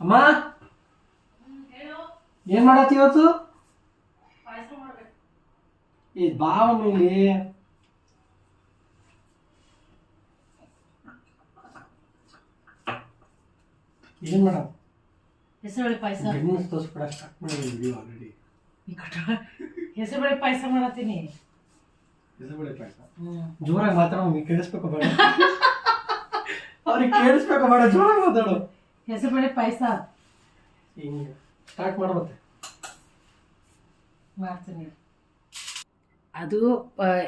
ಅಮ್ಮ? ಏನ್ ಮಾಡತ್ತಿ ಇವತ್ತು? ಈ ಬಾವ ಇಲ್ಲಿ. ಏನ್ ಮಾಡ? ಹೆಸರುಬೇಳೆ ಪಾಯಸ. ಗಣ್ಣಿಸ್ ತೋರಿಸ್ಬಿಡ ಸ್ಟಾರ್ಟ್ ವಿಡಿಯೋ ಆಲ್ರೆಡಿ ಹೆಸರುಬೇಳೆ ಪಾಯಸ ಮಾಡತ್ತೀನಿ. ಹೆಸರುಬೇಳೆ ಪಾಯಸ? ಜೋರಾಗಿ ಮಾತಾಡೋ ಕೇಳಿಸ್ಬೇಕು ಬೇಡ. ಅವ್ರಿಗೆ ಕೇಳಿಸ್ಬೇಕು ಬೇಡ ಜೋರಾಗಿ ಮಾತಾಡು. ಹೆಸರುಬೇಳೆ ಪಾಯಸ. ಹಿಂಗೆ. ಸ್ಟಾರ್ಟ್ ಮಾಡ್ಬತ್ತೆ ಮಾಡ್ತೀನಿ. ಅದು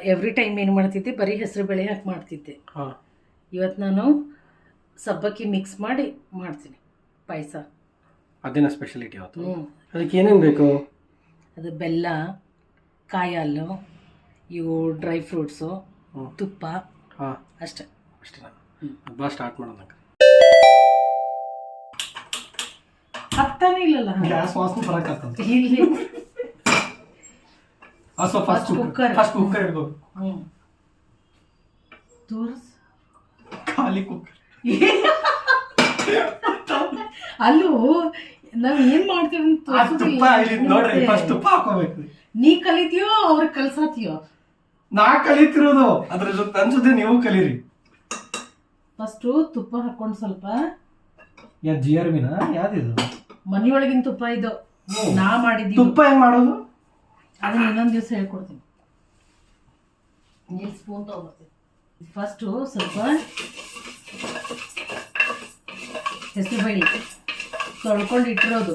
ಎವ್ರಿ ಟೈಮ್ ಏನು ಮಾಡ್ತಿದ್ದೆ ಬರೀ ಹೆಸರುಬೇಳೆ ಹಾಕಿ ಮಾಡ್ತಿದ್ದೆ. ಹಾ. ಇವತ್ತು ನಾನು ಸಬ್ಬಕ್ಕಿ ಮಿಕ್ಸ್ ಮಾಡಿ ಮಾಡ್ತೀನಿ ಪಾಯಸ. ಅದೇನ ಸ್ಪೆಷಾಲಿಟಿ ಅವತ್ತು ಹ್ಞೂ ಅದಕ್ಕೆ ಏನೇನು ಬೇಕು? ಅದು ಬೆಲ್ಲ ಕಾಯಿ ಹಾಲು ಇವು ಡ್ರೈ ಫ್ರೂಟ್ಸು. ತುಪ್ಪ ಹಾ. ಅಷ್ಟೇ. ಅಷ್ಟೇ. ಬಾ ಸ್ಟಾರ್ಟ್ ಮಾಡೋಣ ಹತ್ತಾನೆ ಇಲ್ಲಲ್ಲ ಗ್ಯಾಸ್ ವಾಸನೆ ಬರಕತ್ತದ ಇಲ್ಲಿ. ಅಸೋ ಫಸ್ಟ್ ಕುಕ್ಕರ್. ಫಸ್ಟ್ ಕುಕ್ಕರ್ ಇಡ್ಬೇಕು ಹ್ಞೂ ತೋರ್ಸ್. ಖಾಲಿ ಕುಕ್ಕರ್ ಅಲ್ಲೂ ನಾವ್ ಏನ್ ಮಾಡ್ತೀವಿ ಅಂತ ತುಪ್ಪ ನೋಡ್ರಿ ಫಸ್ಟ್ ತುಪ್ಪ ಹಾಕೋಬೇಕು ನೀ ಕಲಿತೀಯೋ ಅವ್ರ ಕಲ್ಸಾತೀಯೋ? ನಾ ಕಲಿತಿರೋದು. ಅದ್ರ ಜೊತೆ ಅನ್ಸುತ್ತೆ ನೀವು ಕಲೀರಿ. ಫಸ್ಟು ತುಪ್ಪ ಹಾಕೊಂಡು ಸ್ವಲ್ಪ ಯಾ ಜಿ ಆರ್ ಬಿನ ಯಾವ್ದಿದು ಮನೆಯೊಳಗಿನ ತುಪ್ಪ ಇದು. ನಾ ಮಾಡಿದ್ದೀವಿ ತುಪ್ಪ ಹೆಂಗ್ ಮಾಡೋದು? ಅದನ್ನ ಇನ್ನೊಂದ್ ದಿವಸ ಹೇಳ್ಕೊಡ್ತೀನಿ. ನೀಲ್ ಸ್ಪೂನ್ ತಗೊಬರ್ತೀನಿ. ಫಸ್ಟು ಸ್ವಲ್ಪ ಹೆಸರು ಬಳ್ಳಿ ತೊಳ್ಕೊಂಡು ಇಟ್ಟಿರೋದು.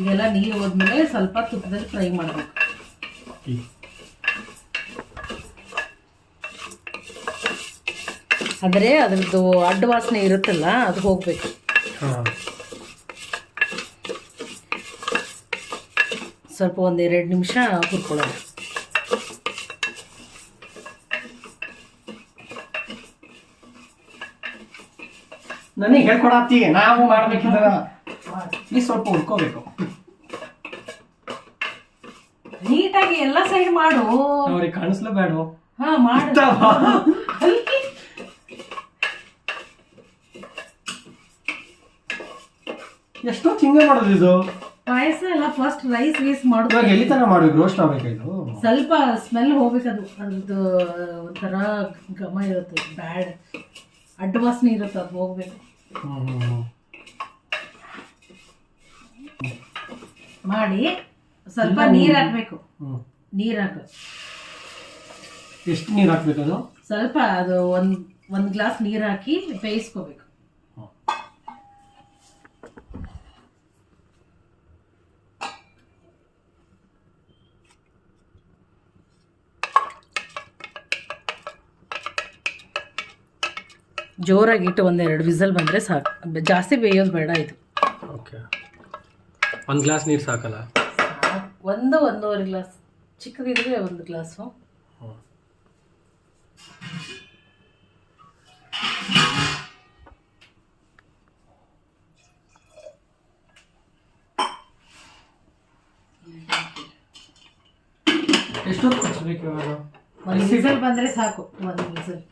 ಇದೆಲ್ಲ ನೀರು ಹೋದ್ಮೇಲೆ ಸ್ವಲ್ಪ ತುಪ್ಪದಲ್ಲಿ ಫ್ರೈ ಮಾಡಬೇಕು. ಆದರೆ ಅಂದರೆ ಅದ್ರದ್ದು ಅಡ್ಡ ವಾಸನೆ ಇರುತ್ತಲ್ಲ ಅದು ಹೋಗ್ಬೇಕು. ಸ್ವಲ್ಪ ಒಂದು ಎರಡು ನಿಮಿಷ ಹುರ್ಕೊಳ್ಳೋದು ನನಗೆ ಹೇಳ್ಕೊಡತ್ತಿ ನಾವು ಮಾಡ್ಬೇಕಿದ್ರ ಈ ಸ್ವಲ್ಪ ಹುಡ್ಕೋಬೇಕು ನೀಟಾಗಿ ಎಲ್ಲ ಸೈಡ್ ಮಾಡು. ಅವ್ರಿಗೆ ಕಾಣಿಸ್ಲೇಬೇಡ ಹಾ ಮಾಡು. ಎಷ್ಟೊತ್ತು ಹಿಂಗೆ ಮಾಡೋದು ಇದು. ಪಾಯಸ ಎಲ್ಲ ಫಸ್ಟ್ ರೈಸ್ ವೇಸ್ ಇವಾಗ ಮಾಡೋದು ಎಲ್ಲಿ ತನಕ ಮಾಡ್ಬೇಕು? ರೋಸ್ಟ್ ಇದು? ಸ್ವಲ್ಪ ಸ್ಮೆಲ್ ಹೋಗ್ಬೇಕದು ಅದು. ಒಂಥರ ಘಮ ಇರುತ್ತೆ ಬ್ಯಾಡ್ ಅಡ್ಡ ವಾಸನೆ ಇರುತ್ತೆ ಅದು ಹೋಗ್ಬೇಕು. ಹ್ಮ್ ಹ್ಮ್ ಹ್ಮ್. ಮಾಡಿ ಸ್ವಲ್ಪ ನೀರ್ ಹಾಕ್ಬೇಕು. ಹ್ಮ್. ನೀರು ಹಾಕು. ಎಷ್ಟು ನೀರು ಹಾಕ್ಬೇಕು ಅದು? ಸ್ವಲ್ಪ ಅದು ಒಂದು ಒಂದು ಗ್ಲಾಸ್ ನೀರ್ ಹಾಕಿ ಬೇಯಿಸ್ಕೋಬೇಕು. ಜೋರಾಗಿಟ್ಟು ಒಂದೆರಡು ವಿಸಲ್ ಬಂದರೆ ಸಾಕು. ಜಾಸ್ತಿ ಬೇಯೋದು ಬೇಡ ಇದು. ಓಕೆ. ಒಂದು ಗ್ಲಾಸ್ ನೀರು ಸಾಕಲ್ಲ? ಒಂದು ಒಂದೂವರೆ ಗ್ಲಾಸ್. ಚಿಕ್ಕದಿದ್ರೆ ಒಂದು ಗ್ಲಾಸು. ಎಷ್ಟೊತ್ತು ಹಚ್ಬೇಕು ಇವಾಗ? ಒಂದು ವಿಸಲ್ ಬಂದರೆ ಸಾಕು. ಒಂದು ವಿಸಲ್.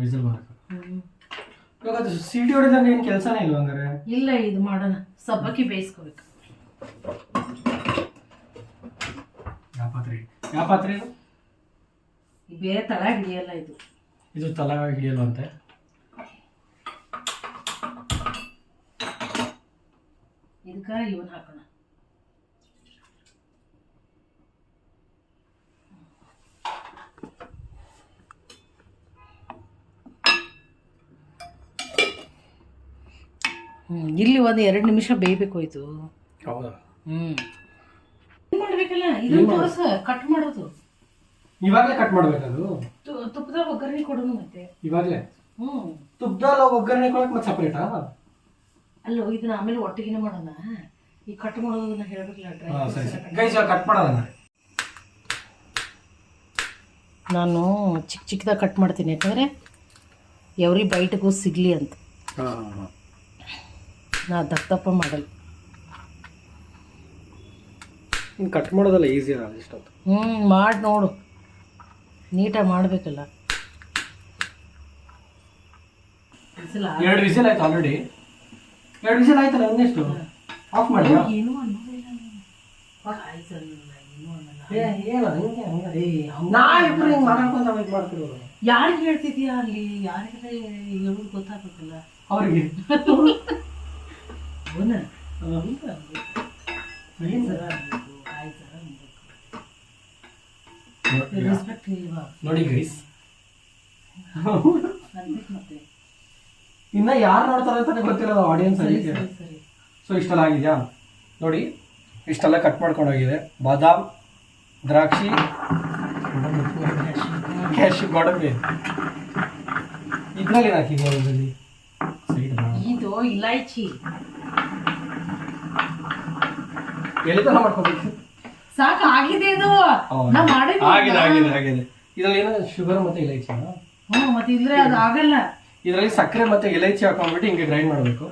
ವಿಸಲ್ ಮಾಡಕ್ಕೆ ಇವಾಗ ಅದು ಸಿಟಿ ಹೊಡೆದಾಗ ಏನು ಕೆಲಸನೇ ಇಲ್ಲ ಹಂಗಾರೆ? ಇಲ್ಲ ಇದು ಮಾಡೋಣ. ಸಬ್ಬಕ್ಕಿ ಬೇಯಿಸ್ಕೋಬೇಕು. ಯಾವ ಪಾತ್ರೆ? ಯಾವ ಪಾತ್ರೆ ಇದು? ಬೇರೆ ತಳ ಹಿಡಿಯಲ್ಲ ಇದು. ಇದು ತಲ ಹಿಡಿಯಲ್ವಂತೆ ಇದಕ್ಕೆ ಇವನ್ ಹಾಕೋಣ ಹ್ಮ್ ಇಲ್ಲಿ ಒಂದು ಎರಡು ನಿಮಿಷ ಬೇಯಬೇಕು ಇದು. ಹೌದಾ? ಹ್ಮ್. ಏನ್ ಮಾಡ್ಬೇಕಲ್ಲ ಇದನ್ನ ತೋರ್ಸ ಕಟ್ ಮಾಡೋದು. ಇವಾಗಲೇ ಕಟ್ ಮಾಡ್ಬೇಕದು? ತುಪ್ಪದಾಗ ಒಗ್ಗರಣೆ ಕೊಡೋಣ ಮತ್ತೆ. ಇವಾಗಲೇ? ಹ್ಮ್. ತುಪ್ಪದಲ್ಲ ಒಗ್ಗರಣೆ ಕೊಡಕ್ಕೆ ಮತ್ತೆ ಸಪ್ರೇಟಾ ಅಲ್ಲೋ ಇದನ್ನ ಆಮೇಲೆ ಒಟ್ಟಿಗೆನೆ ಮಾಡೋಣ. ಈ ಕಟ್ ಮಾಡೋದನ್ನ ಹೇಳ್ಬೇಕಲ್ಲ ಡ್ರೈ ಸರಿ ಸರಿ. ಗೈಸ್ ಕಟ್ ಮಾಡೋಣ. ನಾನು ಚಿಕ್ಕ ಚಿಕ್ಕದಾಗ ಕಟ್ ಮಾಡ್ತೀನಿ ಯಾಕಂದರೆ ಎವ್ರಿ ಬೈಟ್ಗೂ ಸಿಗಲಿ ಅಂತ. ಹಾಂ ಹಾಂ. ನಾ ದಪ್ಪ ದಪ್ಪ ಮಾಡಲ್ಲ ಇನ್ನು ಕಟ್ ಮಾಡೋದಲ್ಲ ಈಸಿ ಅದ ಇಷ್ಟೊತ್ತು ಹ್ಞೂ ಮಾಡಿ ನೋಡು. ನೀಟಾಗಿ ಮಾಡಬೇಕಲ್ಲ. ಎರಡು ವಿಸಿಲ್ ಆಯ್ತು ಆಲ್ರೆಡಿ ಎರಡು ವಿಷಯ ಆಯ್ತಲ್ಲ ಇನ್ನೆಷ್ಟು ಆಫ್ ಮಾಡಿ ಏನೂ ನೀನು. ಯಾರಿಗೆ ಹೇಳ್ತಿದ್ಯಾ ಅಲ್ಲಿ? ಯಾರಿಗೆ ಹೇಳೋದು ಗೊತ್ತಾಗಬೇಕಲ್ಲ. ಅವ್ರಿಗೆ. ಅವನ. ರೆಸ್ಪೆಕ್ಟ್ ನೋಡಿ ಗೈಸ್ ಮತ್ತೆ. ಇನ್ನ ಯಾರು ನೋಡ್ತಾರೆ ಅಂತ ಗೊತ್ತಿರೋದು ಆಡಿಯನ್ಸ್ ಅದಕ್ಕೆ. ಸೊ ಇಷ್ಟೆಲ್ಲ ಆಗಿದೆಯಾ? ನೋಡಿ ಇಷ್ಟೆಲ್ಲ ಕಟ್ ಮಾಡ್ಕೊಂಡೋಗಿದೆ. ಬಾದಾಮ್ ದ್ರಾಕ್ಷಿ ಕ್ಯಾಶು ಗೋಡಂಬಿ. ಇದ್ರಲ್ಲಿ ಹಾಕಿದ್ಯಾ ಇದರಲ್ಲಿ ಇದು ಇಲಾಯ್ಚಿ ಮಾಡ್ಕೋಬೇಕು. ಸಾಕು ಆಗಿದೆ ಇದು. ನಾ ಮಾಡಿದ್ವಿ ಆಗಿದೆ ಆಗಿದೆ ಆಗಿದೆ. ಇದರಲ್ಲಿ ಏನೋ ಶುಗರ್ ಮತ್ತೆ ಇಲೈಚಿ ಹ್ಞೂ ಮತ್ತೆ ಇದ್ರೆ ಅದು ಆಗಲ್ಲ. ಇದರಲ್ಲಿ ಸಕ್ಕರೆ ಮತ್ತೆ ಇಲೈಚಿ ಹಾಕೊಂಡ್ಬಿಟ್ಟು ಹಿಂಗೆ ಗ್ರೈಂಡ್ ಮಾಡಬೇಕು.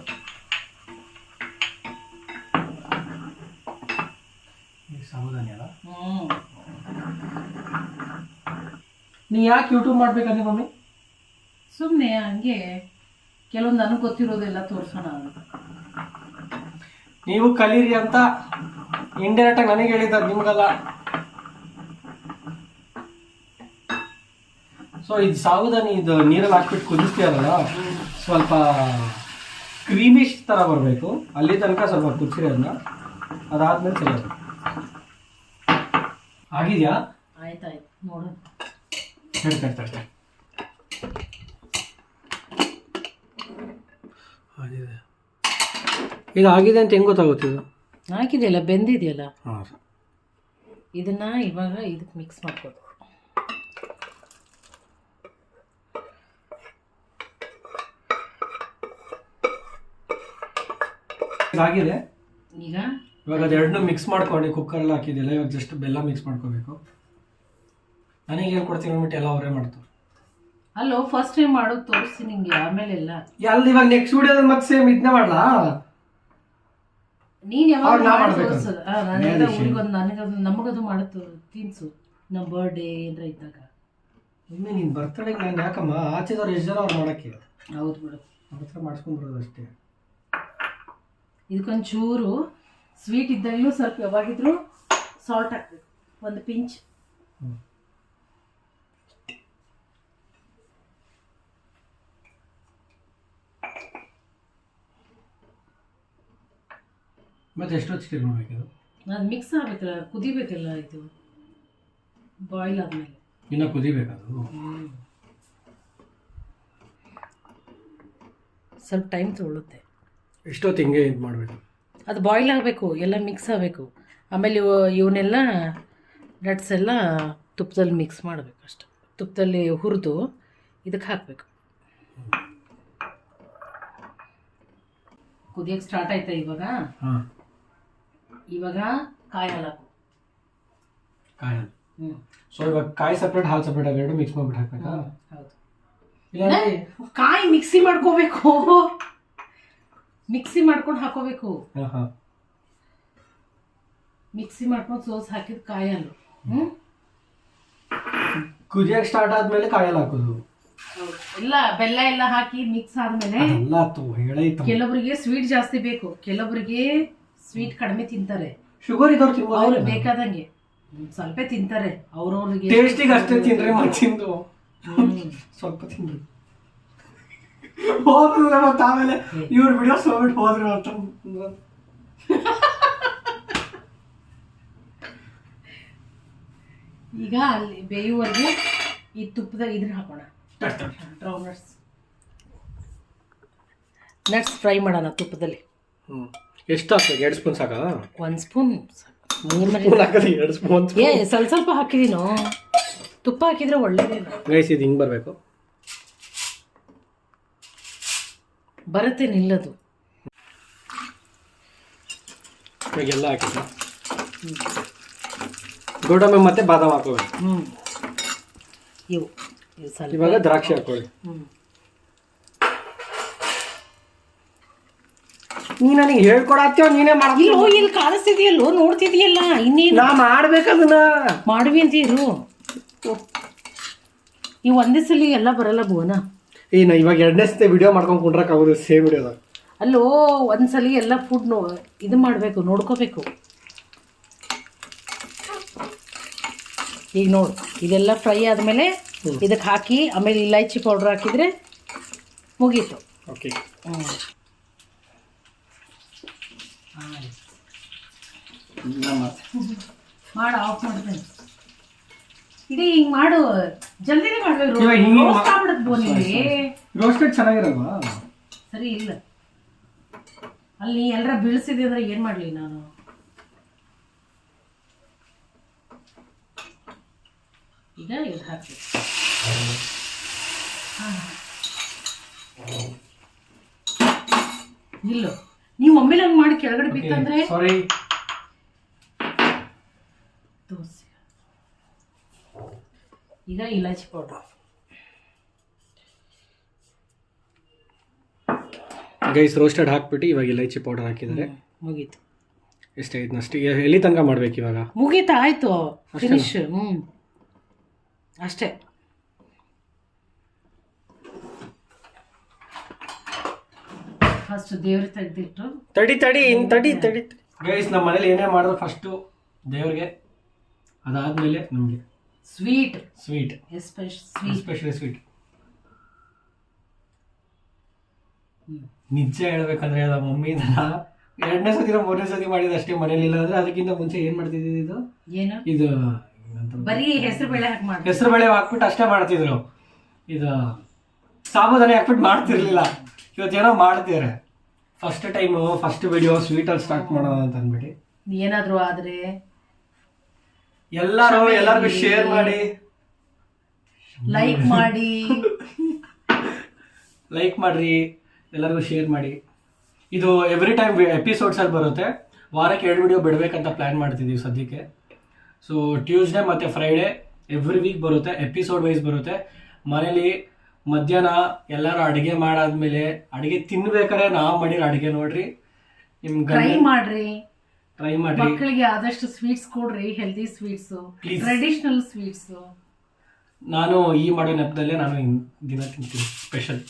ಸಾವಧಾನಿ ನೀ ಯಾಕೆ ಯೂಟ್ಯೂಬ್ ಮಾಡ್ಬೇಕಂದ್ರೆ ಮಮ್ಮಿ? ಸುಮ್ಮನೆ ಹಂಗೆ ಕೆಲವೊಂದು ನನಗೆ ಗೊತ್ತಿರೋದೆಲ್ಲ ತೋರ್ಸೋಣ ನೀವು ಕಲೀರಿ ಅಂತ ಇಂಡೈರೆಕ್ಟ್ ಆಗಿ ನನಗೆ ಹೇಳಿದ್ದಾರೆ ನಿಮ್ಗಲ್ಲ. ಸೊ ಇದು ಸಾವುದಾನಿ ಇದು ನೀರಲ್ಲಿ ಹಾಕ್ಬಿಟ್ಟು ಕುದಿಸ್ತೀರಲ್ಲ ಸ್ವಲ್ಪ ಕ್ರೀಮಿಶ್ ಥರ ಬರಬೇಕು. ಅಲ್ಲಿ ತನಕ ಸ್ವಲ್ಪ ಕುದಿಸಿರಿ ಅದನ್ನ. ಅದಾದ್ಮೇಲೆ ಸರಿ. ಆಗಿದೆಯಾ? ಆಯ್ತಾಯ್ತು ನೋಡು. ಹೇಳ್ತಾ ಈಗ ಆಗಿದೆ ಅಂತ ಹೆಂಗೆ ಗೊತ್ತಾಗುತ್ತೆ ಇದು? ಹಾಕಿದೆಯಲ್ಲ ಬೆಂದಿದೆಯಲ್ಲ? ಹಾಂ ಇದನ್ನ ಇವಾಗ ಇದಕ್ಕೆ ಮಿಕ್ಸ್ ಮಾಡ್ಕೋಬೇಕು ಆಗಿದೆ ಈಗ? ಇವಾಗ ಅದೆರಡನ್ನೂ ಮಿಕ್ಸ್ ಮಾಡ್ಕೊಂಡು ಕುಕ್ಕರಲ್ಲಿ ಹಾಕಿದ್ದಿಲ್ಲ ಇವಾಗ ಜಸ್ಟ್ ಬೆಲ್ಲ ಮಿಕ್ಸ್ ಮಾಡ್ಕೋಬೇಕು. ನನಗೆ ಹೇಳ್ಕೊಡ್ತೀನಿ ಕೊಡ್ತೀನಿ ಅಂದ್ಬಿಟ್ಟು ಎಲ್ಲ ಅವರೇ ಮಾಡ್ತಾರೆ. ಅಲ್ಲೋ ಫಸ್ಟ್ ಟೈಮ್ ಮಾಡೋದು ತೋರಿಸ್ತೀನಿ ನಿಂಗೆ ಆಮೇಲೆ ಎಲ್ಲ. ಅಲ್ಲಿ ಇವಾಗ ನೆಕ್ಸ್ಟ್ ವಿಡಿಯೋದಲ್ಲಿ ಮತ್ತೆ ಸೇಮ್ ಇದನ್ನೇ ಮಾಡ್ಲಾ? ನೀನ್ ಯಾವಾಗ ಅವ್ರ್ ನಾ ಮಾಡಿ ಮಾಡ್ಬೇಕು. ತೋರ್ಸು. ಆ, ನಾನೆಲ್ಲ ಊರಿಗೊಂದು ನನಗದು ನಮಗದು ಮಾಡುತ್ತು ತಿನ್ಸು. ನಮ್ಮ ಬರ್ಡೇ ಏನಾರ ಇದ್ದಾಗ. ಒಮ್ಮೆ ನಿನ್ನ ಬರ್ತಡೆಗೆ ನಾನು ಯಾಕಮ್ಮ ಆಚೆದವ್ರು ಎಷ್ಟು ಜನ ಅವ್ರು ಮಾಡೋಕ್ಕೆ? ಹೌದು ಬಿಡು. ಅವ್ರ ಹತ್ರ ಮಾಡಿಸ್ಕೊಂಡ್ಬರೋದು ಅಷ್ಟೇ. ಇದಕ್ಕೊಂಚೂರು ಸ್ವೀಟ್ ಇದ್ದಾಗಲೂ ಸ್ವಲ್ಪ ಯಾವಾಗಿದ್ರು ಸಾಲ್ಟ್ ಹಾಕ್ಬೇಕು. ಒಂದು ಪಿಂಚ್ ಮತ್ತೆ ಎಷ್ಟು ಹೊತ್ತು ಸ್ಟೀರ್ ಮಾಡಬೇಕಿದು ಅದು ಮಿಕ್ಸ್ ಆಗಬೇಕಲ್ಲ ಕುದಿಬೇಕಲ್ಲ ಇದು? ಬಾಯ್ಲ್ ಆದಮೇಲೆ. ಇನ್ನು ಕುದಿಬೇಕದು? ಸ್ವಲ್ಪ ಟೈಮ್ ತೊಗೊಳುತ್ತೆ. ಎಷ್ಟೊತ್ತು ಹಿಂಗೆ ಇದು ಮಾಡಬೇಕು? ಅದು ಬಾಯ್ಲ್ ಆಗಬೇಕು ಎಲ್ಲ ಮಿಕ್ಸ್ ಆಗಬೇಕು. ಆಮೇಲೆ ಇವು ಇವನ್ನೆಲ್ಲ ನಟ್ಸ್ ಎಲ್ಲ ತುಪ್ಪದಲ್ಲಿ ಮಿಕ್ಸ್ ಮಾಡಬೇಕು ಅಷ್ಟು. ತುಪ್ಪದಲ್ಲಿ ಹುರಿದು ಇದಕ್ಕೆ ಹಾಕಬೇಕು. ಕುದಿಯೋಕ್ಕೆ ಸ್ಟಾರ್ಟ್ ಆಯ್ತಾ ಇವಾಗ? ಹಾಂ. ಇವಾಗ ಕಾಯಿ ಹಾಲು ಹಾಕು ಕಾಯಿ ಹ್ಞೂ ಸೊ ಇವಾಗ ಕಾಯಿ ಸಪ್ರೇಟ್ ಹಾಲು ಸಪ್ರೇಟ್ ಎರಡು ಮಿಕ್ಸ್ ಮಾಡ್ಬಿಟ್ಟು ಹಾಕ್ಬೇಕಾ? ಹೌದು ಇಲ್ಲ ಕಾಯಿ ಮಿಕ್ಸಿ ಮಾಡ್ಕೋಬೇಕು. ಮಿಕ್ಸಿ ಮಾಡ್ಕೊಂಡು ಹಾಕೋಬೇಕು. ಹಾಂ ಹಾಂ. ಮಿಕ್ಸಿ ಮಾಡ್ಕೊಂಡು ಸೋಸ್ ಹಾಕಿದ ಕಾಯಿ ಹಾಲು ಹ್ಞೂ ಕುದಿಯಕ್ಕೆ ಸ್ಟಾರ್ಟ್ ಆದ್ಮೇಲೆ ಕಾಯಲ್ಲಿ ಹಾಕೋದು. ಇಲ್ಲ ಬೆಲ್ಲ ಎಲ್ಲ ಹಾಕಿ ಮಿಕ್ಸ್ ಆದ್ಮೇಲೆ ಎಲ್ಲ ಕೆಲವರಿಗೆ ಸ್ವೀಟ್ ಜಾಸ್ತಿ ಬೇಕು. ಕೆಲವರಿಗೆ ಸ್ವೀಟ್ ಕಡಿಮೆ ತಿಂತಾರೆ. ಶುಗರ್ ಇದ್ದವ್ರು ಅವ್ರು ತಿನ್ಬೋದು ಬೇಕಾದಂಗೆ. ಒಂದ್ ಸ್ವಲ್ಪ ತಿಂತಾರೆ. ಅವ್ರವ್ರಿಗೆ ಟೇಸ್ಟಿಗೆ ಅಷ್ಟೇ ತಿನ್ರಿ ಮತ್ತೆ ತಿಂದು. ಸ್ವಲ್ಪ ತಿನ್ರಿ. ಹೋದ್ರು ಮತ್ತೆ ಆಮೇಲೆ ಇವ್ರ ವಿಡಿಯೋ ಸೋಬಿಟ್ಟು ಹೋದ್ರಿ ಅಂತ. ಈಗ ಅಲ್ಲಿ ಬೇಯುವರೆಗೆ ಈ ತುಪ್ಪದಾಗ ಇದ್ರ ಹಾಕೋಣ. ಡ್ರೌ ನೆಕ್ಸ್ಟ್ ನಟ್ಸ್ ಫ್ರೈ ಮಾಡೋಣ ತುಪ್ಪದಲ್ಲಿ. ಹ್ಞೂ ಎಷ್ಟು ಹಾಕ್ಬೇಕು ಎರಡು ಸ್ಪೂನ್ ಸಾಕಾ? ಒಂದು ಸ್ಪೂನ್ ಮೂರು ಸ್ಪೂನ್ ಹಾಕೋದು ಎರಡು ಸ್ಪೂನ್ ಏ ಸ್ವಲ್ಪ ಸ್ವಲ್ಪ ಹಾಕಿದೀನೋ? ತುಪ್ಪ ಹಾಕಿದ್ರೆ ಒಳ್ಳೇದೇ ಗೈಸ್ ಇದು ಹಿಂಗೆ ಬರಬೇಕು. ಬರುತ್ತೆ ನಿಲ್ಲದು. ಇವಾಗ ಎಲ್ಲ ಹಾಕಿದ್ದ ಗೋಡಂಬಿ ಮತ್ತೆ ಬಾದಾಮ್ ಹಾಕೋಬೇಕು ಹ್ಞೂ ಇವು ಇವು ಸ್ವಲ್ಪ ಇವಾಗ ದ್ರಾಕ್ಷಿ ಹಾಕೊಳ್ಳಿ ಹ್ಞೂ ನೀ ನನಗೆ ಹೇಳ್ಕೊಡತ್ತೀವ ನೀನೇ ಮಾಡ್ತೀವಿ ಇಲ್ಲೋ ಇಲ್ಲಿ ಕಾಣಿಸ್ತಿದೆಯಲ್ಲೋ ನೋಡ್ತಿದೆಯಲ್ಲ ಇನ್ನೇನು? ನಾ ಮಾಡ್ಬೇಕದನ್ನ. ಮಾಡುವಿ ಅಂತ ಇರು. ಈ ಒಂದೇ ಸಲ ಎಲ್ಲ ಬರಲ್ಲ ಭುವನ. ಏ ನಾ ಇವಾಗ ಎರಡನೇ ಸತಿ ವಿಡಿಯೋ ಮಾಡ್ಕೊಂಡು ಕುಂಡ್ರಕ್ಕಾಗೋದು ಸೇಮ್ ವಿಡಿಯೋದಾಗ ಅಲ್ಲೋ ಒಂದ್ಸಲಿ ಎಲ್ಲ ಫುಡ್ ನೋ ಇದು ಮಾಡಬೇಕು ನೋಡ್ಕೋಬೇಕು. ಈಗ ನೋಡು ಇದೆಲ್ಲ ಫ್ರೈ ಆದಮೇಲೆ ಇದಕ್ಕೆ ಹಾಕಿ ಆಮೇಲೆ ಇಲೈಚಿ ಪೌಡ್ರ್ ಹಾಕಿದರೆ ಮುಗೀತು. ಓಕೆ ಹ್ಞೂ ಮಾಡು ಆಫ್ ಮಾಡ್ತೇನೆ ಇಡೀ ಹಿಂಗ್ ಮಾಡು. ಜಲ್ದಿನೇ ಮಾಡ್ಲಿ ಹಿಂಗೆ ರೋಸ್ಟ್ ಆಗ್ಬಿಡುತ್ತೆ ಬೋನಿಲಿ ರೋಸ್ಟೆಡ್ ಚೆನ್ನಾಗಿರಲ್ವಾ? ಸರಿ ಇಲ್ಲ. ಅಲ್ಲಿ ಎಲ್ಲರ ಬೀಳ್ಸಿದೆ ಅಂದ್ರೆ ಏನು ಮಾಡ್ಲಿ ನಾನು? ಈಗ ಇದು ಹಾಕ್ಬೇಕು. ಹಾ. ನಿಲ್ಲು. ನೀವು ಒಮ್ಮೆಲೆ ಹಂಗೆ ಮಾಡಿ ಕೆಳಗಡೆ ಬಿತ್ತಂದ್ರೆ ಸಾರಿ ಈಗ ಇಲಾಚಿ ಪೌಡ್ರ್. ಗೈಸ್ ರೋಸ್ಟೆಡ್ ಹಾಕ್ಬಿಟ್ಟು ಇವಾಗ ಇಲೈಚಿ ಪೌಡರ್ ಹಾಕಿದ್ದಾರೆ. ಮುಗೀತು. ಎಷ್ಟೇ ಇದನ್ನಷ್ಟು ಎಲ್ಲಿ ತನಕ ಮಾಡ್ಬೇಕು ಇವಾಗ? ಮುಗೀತು ಆಯ್ತು. ಫಿನಿಶ್ ಹ್ಞೂ ಅಷ್ಟೇ. ಫಸ್ಟ್ ದೇವ್ರ ತೆಗೆದಿಟ್ಟು. ತಡಿ ತಡಿ ಇನ್ ತಡಿ ತಡಿ. ಗೈಸ್ ನಮ್ಮ ಮನೇಲಿ ಏನೇ ಮಾಡಿದ್ರು ಫಸ್ಟು ದೇವ್ರಿಗೆ. ಅದಾದಮೇಲೆ ನಮಗೆ. Sweet sweet especially sweet especially sweet ನಿಜ ಹೇಳ್ಬೇಕಂದ್ರೆ ನಮ್ಮ ಮಮ್ಮಿ ಎರಡನೇ ಸತಿ ಮೂರನೇ ಸತಿ ಮಾಡಿದ ಅಷ್ಟೇ ಮನೇಲಿ ಇಲ್ಲ ಅಂದ್ರೆ ಅದಕ್ಕಿಂತ ಮುಂಚೆ ಏನ್ ಮಾಡ್ತಿದ್ದಿದ್ದು ಇದು? ಏನು? ಇದು ಬರೀ ಹೆಸರು ಬೇಳೆ ಹಾಕಿ ಮಾಡಿ ಹೆಸರು ಬೇಳೆ ಹಾಕ್ಬಿಟ್ಟು ಅಷ್ಟೇ ಮಾಡ್ತಿದ್ರು. ಇದು ಸಾಬುದಾನೆ ಹಾಕ್ಬಿಟ್ಟು ಮಾಡ್ತಿರ್ಲಿಲ್ಲ. ಏನೋ ಮಾಡ್ತಿದ್ದಾರೆ ಫಸ್ಟ್ ಟೈಮು ಫಸ್ಟ್ ವಿಡಿಯೋ ಸ್ವೀಟಲ್ಲಿ ಸ್ಟಾರ್ಟ್ ಮಾಡೋಣ ಅಂತ ಅಂದ್ಬಿಟ್ಟು. ಏನಾದರೂ ಆದ್ರೆ ಎಲ್ಲರೂ ಎಲ್ಲರಿಗೂ ಶೇರ್ ಮಾಡಿ. ಲೈಕ್ ಮಾಡಿ. ಲೈಕ್ ಮಾಡ್ರಿ ಎಲ್ಲರಿಗೂ ಶೇರ್ ಮಾಡಿ. ಇದು ಎವ್ರಿ ಟೈಮ್ ಎಪಿಸೋಡ್ಸಲ್ಲಿ ಬರುತ್ತೆ. ವಾರಕ್ಕೆ ಎರಡು ವಿಡಿಯೋ ಬಿಡಬೇಕಂತ ಪ್ಲ್ಯಾನ್ ಮಾಡ್ತಿದ್ದೀವಿ ಸದ್ಯಕ್ಕೆ. ಸೊ ಟ್ಯೂಸ್ಡೇ ಮತ್ತು ಫ್ರೈಡೇ ಎವ್ರಿ ವೀಕ್ ಬರುತ್ತೆ ಎಪಿಸೋಡ್ ವೈಸ್ ಬರುತ್ತೆ. ಮನೇಲಿ ಮಧ್ಯಾಹ್ನ ಎಲ್ಲರೂ ಅಡುಗೆ ಮಾಡಾದ್ಮೇಲೆ ಅಡುಗೆ ತಿನ್ಬೇಕಾದ್ರೆ ನಾವು ಮಾಡಿರೋ ಅಡುಗೆ ನೋಡ್ರಿ. ನಿಮ್ಗೆ ಮಾಡ್ರಿ. ಟ್ರೈ ಮಾಡಿ. ಮಕ್ಕಳಿಗೆ ಆದಷ್ಟು ಸ್ವೀಟ್ಸ್ ಕೊಡ್ರಿ healthy sweets Please. Traditional sweets ನಾನು ಈ ಮಾಡೋ ನೆಪದಲ್ಲೇ ನಾನು ಇನ್ ದಿನ ತಿಂತೀನಿ ಸ್ಪೆಷಲ್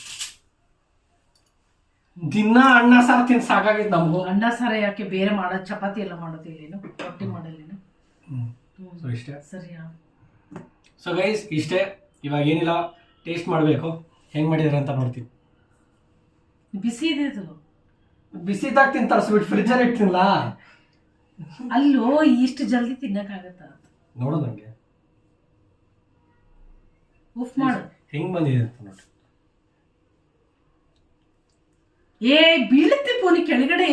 ದಿನ ಅನ್ನ ಸಾರು ತಿನ್ ಸಾಕಾಗಿತ್ತು ನಮಗೂ. ಅನ್ನ ಸಾರ ಯಾಕೆ ಬೇರೆ ಮಾಡೋದು ಚಪಾತಿ ಎಲ್ಲ ಮಾಡೋದಿಲ್ಲೇನು ರೊಟ್ಟಿ ಮಾಡಲ್ಲೇನು ಸೊ ಇಷ್ಟೇ. ಸರಿಯಾ? ಸೊ ಗೈಸ್ ಇಷ್ಟೇ. ಇವಾಗ ಏನಿಲ್ಲ ಟೇಸ್ಟ್ ಮಾಡಬೇಕು. ಹೆಂಗೆ ಮಾಡಿದ್ರೆ ಅಂತ ನೋಡ್ತೀನಿ. ಬಿಸಿ ಇದೆ ಅದು. ಬಿಸಿದಾಗ ತಿಂತಾರೆ ಸ್ವೀಟ್ ಫ್ರಿಜ್ಜಲ್ಲಿ ಇಟ್ಟಿಲ್ಲ ಅಲ್ಲೋ ಇಷ್ಟು ಜಲ್ದಿ ತಿನ್ನಕ್ಕಾಗತ್ತ? ನೋಡು ನಂಗೆ. ಉಫ್ ಮಾಡು. ಹೆಂಗ್ ಬಂದಿದೆ ಅಂತ ನೋಡಿ. ಏ ಬೀಳುತ್ತೆ ಪೋನಿ ಕೆಳಗಡೆ.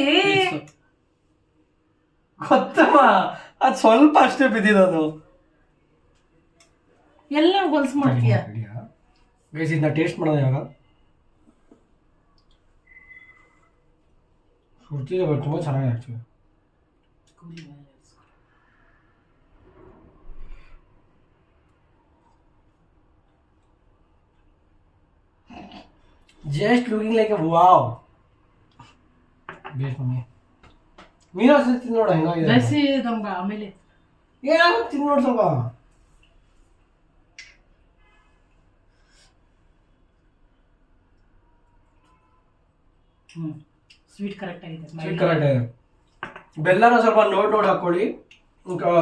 ಗೊತ್ತಮ್ಮ ಅದ್ ಸ್ವಲ್ಪ ಅಷ್ಟೇ ಬಿದ್ದಿರೋದು ಎಲ್ಲ ಹೊಲ್ಸ್ ಮಾಡ್ತೀಯ? ಗೈಸ್ ಇದನ್ನ ಟೇಸ್ಟ್ ಮಾಡೋದು ಇವಾಗ. ಸುಡ್ತಿದೆ ಬಟ್ ತುಂಬ ಚೆನ್ನಾಗಿದೆ actually just looking like a wow base mummy ಮೀನು ತಿಂದು ನೋಡ ಹೆಂಗಾಗಿದೆ ಬೆಸಿ ನಮ್ಗ ಆಮೇಲೆ ಏನಾಗುತ್ತೆ ತಿಂದು ನೋಡು ಸ್ವಲ್ಪ ಹ್ಮ್ ಸ್ವೀಟ್ ಕರೆಕ್ಟ್ ಆಗಿದೆ ಸ್ವೀಟ್ ಕರೆಕ್ಟ್ ಇದೆ ಬೆಲ್ಲನ ಸ್ವಲ್ಪ ನೋಡಿ ನೋಡಿ ಹಾಕ್ಕೊಳ್ಳಿ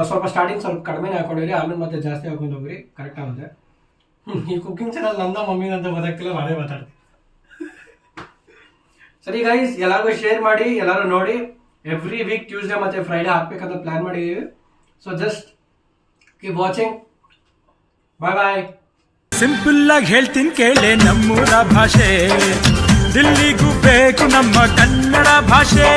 ಸ್ವಲ್ಪ ಸ್ಟಾರ್ಟಿಂಗ್ ಸ್ವಲ್ಪ ಕಡಿಮೆನೇ ಹಾಕೊಂಡಿರಿ ಆಮೇಲೆ ಮತ್ತೆ ಜಾಸ್ತಿ ಹಾಕೊಂಡು ಹೋಗ್ರಿ. ಕರೆಕ್ಟ್ ಆಗುತ್ತೆ. ಈ ಕುಕಿಂಗ್ ಚಾನಲ್ ನಂದ ಮಮ್ಮಿನ ಅಂತ ಗೊತ್ತಾಗ್ತಿಲ್ಲ ನಾನೇ ಮಾತಾಡ್ತೀನಿ. ಸರಿ ಗೈಸ್ ಎಲ್ಲರಿಗೂ ಶೇರ್ ಮಾಡಿ, ಎಲ್ಲರೂ ನೋಡಿ. ಎವ್ರಿ ವೀಕ್ ಟ್ಯೂಸ್ಡೇ ಮತ್ತೆ ಫ್ರೈಡೇ ಹಾಕ್ಬೇಕಂತ ಪ್ಲ್ಯಾನ್ ಮಾಡಿದ್ದೀವಿ so just keep watching bye bye simple ಆಗಿ ಹೇಳ್ತೀನಿ ಕೇಳೆ ನಮ್ಮೂರ ಭಾಷೆ. ದಿಲ್ಲಿಗೂ ಬೇಕು ನಮ್ಮ ಕನ್ನಡ ಭಾಷೆ.